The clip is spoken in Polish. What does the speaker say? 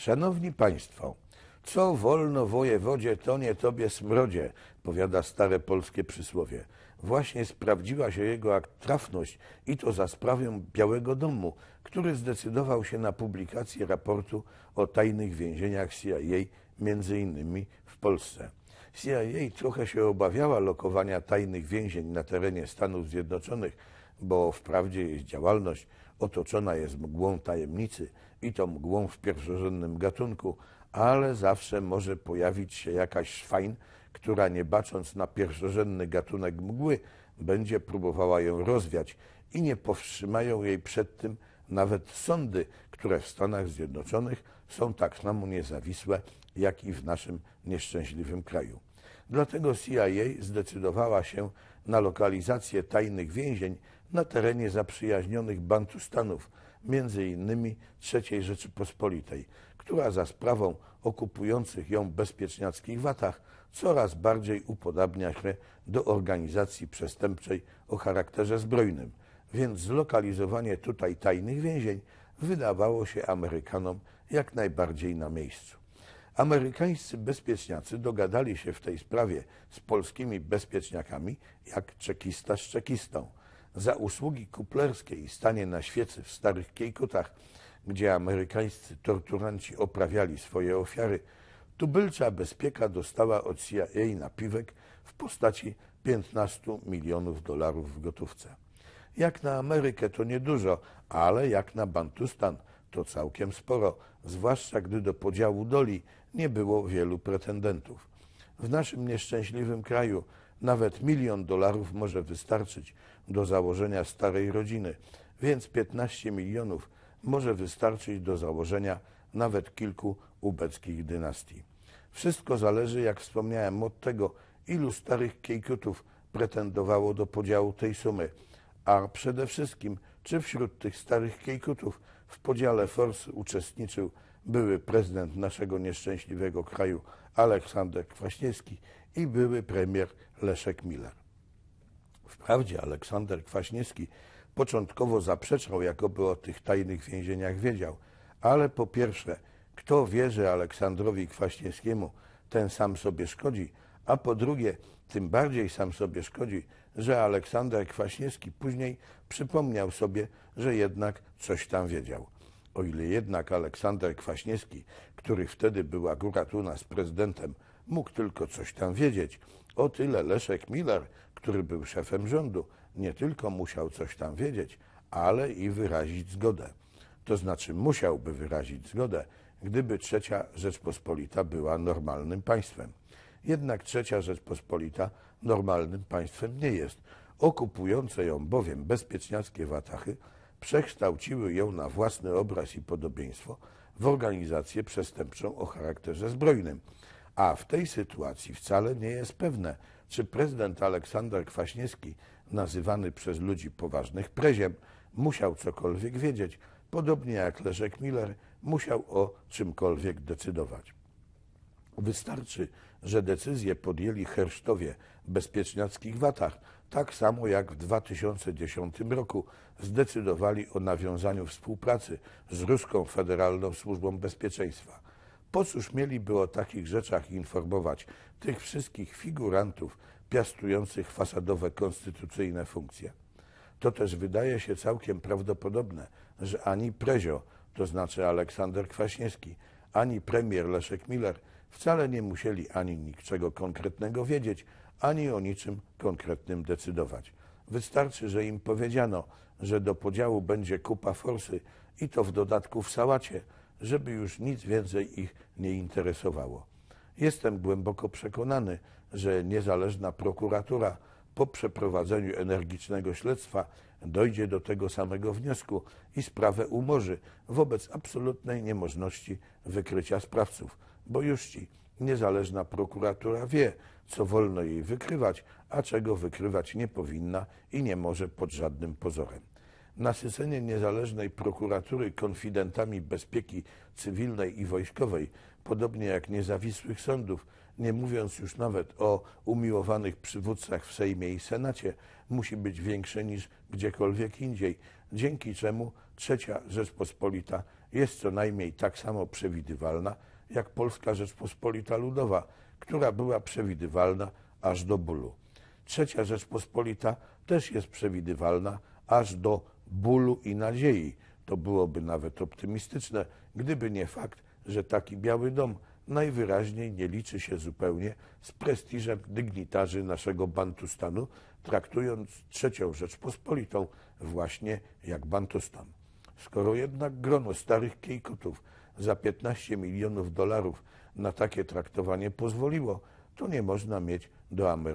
Szanowni Państwo, co wolno wojewodzie, to nie tobie smrodzie, powiada stare polskie przysłowie. Właśnie sprawdziła się jego trafność i to za sprawą Białego Domu, który zdecydował się na publikację raportu o tajnych więzieniach CIA, między innymi w Polsce. CIA trochę się obawiała lokowania tajnych więzień na terenie Stanów Zjednoczonych, bo wprawdzie jej działalność otoczona jest mgłą tajemnicy i to mgłą w pierwszorzędnym gatunku, ale zawsze może pojawić się jakaś szwajn, która nie bacząc na pierwszorzędny gatunek mgły, będzie próbowała ją rozwiać i nie powstrzymają jej przed tym nawet sądy, które w Stanach Zjednoczonych są tak samo niezawisłe, jak i w naszym nieszczęśliwym kraju. Dlatego CIA zdecydowała się na lokalizację tajnych więzień na terenie zaprzyjaźnionych Bantustanów, między innymi III Rzeczypospolitej, która za sprawą okupujących ją bezpieczniackich watach coraz bardziej upodabnia się do organizacji przestępczej o charakterze zbrojnym, więc zlokalizowanie tutaj tajnych więzień wydawało się Amerykanom jak najbardziej na miejscu. Amerykańscy bezpieczniacy dogadali się w tej sprawie z polskimi bezpieczniakami jak czekista z czekistą. Za usługi kuplerskie i stanie na świecy w starych kiejkutach, gdzie amerykańscy torturanci oprawiali swoje ofiary, tubylcza bezpieka dostała od CIA napiwek w postaci 15 milionów dolarów w gotówce. Jak na Amerykę to niedużo, ale jak na Bantustan to całkiem sporo, zwłaszcza gdy do podziału doli nie było wielu pretendentów. W naszym nieszczęśliwym kraju nawet milion dolarów może wystarczyć do założenia starej rodziny, więc 15 milionów może wystarczyć do założenia nawet kilku ubeckich dynastii. Wszystko zależy, jak wspomniałem, od tego, ilu starych kiejkutów pretendowało do podziału tej sumy, a przede wszystkim, czy wśród tych starych kiejkutów w podziale forsy uczestniczył były prezydent naszego nieszczęśliwego kraju Aleksander Kwaśniewski i były premier Leszek Miller. Wprawdzie Aleksander Kwaśniewski początkowo zaprzeczał, jakoby o tych tajnych więzieniach wiedział, ale po pierwsze, kto wierzy Aleksandrowi Kwaśniewskiemu, ten sam sobie szkodzi, a po drugie, tym bardziej sam sobie szkodzi, że Aleksander Kwaśniewski później przypomniał sobie, że jednak coś tam wiedział. O ile jednak Aleksander Kwaśniewski, który wtedy był akurat u nas prezydentem, mógł tylko coś tam wiedzieć, o tyle Leszek Miller, który był szefem rządu, nie tylko musiał coś tam wiedzieć, ale i wyrazić zgodę. To znaczy musiałby wyrazić zgodę, gdyby trzecia Rzeczpospolita była normalnym państwem. Jednak trzecia Rzeczpospolita normalnym państwem nie jest. Okupujące ją bowiem bezpieczniackie watachy przekształciły ją na własny obraz i podobieństwo w organizację przestępczą o charakterze zbrojnym. A w tej sytuacji wcale nie jest pewne, czy prezydent Aleksander Kwaśniewski, nazywany przez ludzi poważnych preziem, musiał cokolwiek wiedzieć, podobnie jak Leszek Miller musiał o czymkolwiek decydować. Wystarczy, że decyzję podjęli hersztowie bezpieczniackich watach, tak samo jak w 2010 roku zdecydowali o nawiązaniu współpracy z Ruską Federalną Służbą Bezpieczeństwa. Po cóż mieliby o takich rzeczach informować tych wszystkich figurantów piastujących fasadowe konstytucyjne funkcje? To też wydaje się całkiem prawdopodobne, że ani Prezio, to znaczy Aleksander Kwaśniewski, ani premier Leszek Miller wcale nie musieli ani niczego konkretnego wiedzieć, ani o niczym konkretnym decydować. Wystarczy, że im powiedziano, że do podziału będzie kupa forsy i to w dodatku w sałacie, żeby już nic więcej ich nie interesowało. Jestem głęboko przekonany, że niezależna prokuratura po przeprowadzeniu energicznego śledztwa dojdzie do tego samego wniosku i sprawę umorzy wobec absolutnej niemożności wykrycia sprawców, bo już ci niezależna prokuratura wie, co wolno jej wykrywać, a czego wykrywać nie powinna i nie może pod żadnym pozorem. Nasycenie niezależnej prokuratury konfidentami bezpieki cywilnej i wojskowej, podobnie jak niezawisłych sądów, nie mówiąc już nawet o umiłowanych przywódcach w Sejmie i Senacie, musi być większe niż gdziekolwiek indziej, dzięki czemu trzecia Rzeczpospolita jest co najmniej tak samo przewidywalna jak Polska Rzeczpospolita Ludowa, która była przewidywalna aż do bólu. Trzecia Rzeczpospolita też jest przewidywalna aż do bólu i nadziei. To byłoby nawet optymistyczne, gdyby nie fakt, że taki Biały Dom najwyraźniej nie liczy się zupełnie z prestiżem dygnitarzy naszego Bantustanu, traktując trzecią Rzeczpospolitą właśnie jak Bantustan. Skoro jednak grono starych kiejkotów za 15 milionów dolarów na takie traktowanie pozwoliło, to nie można mieć do Ameryki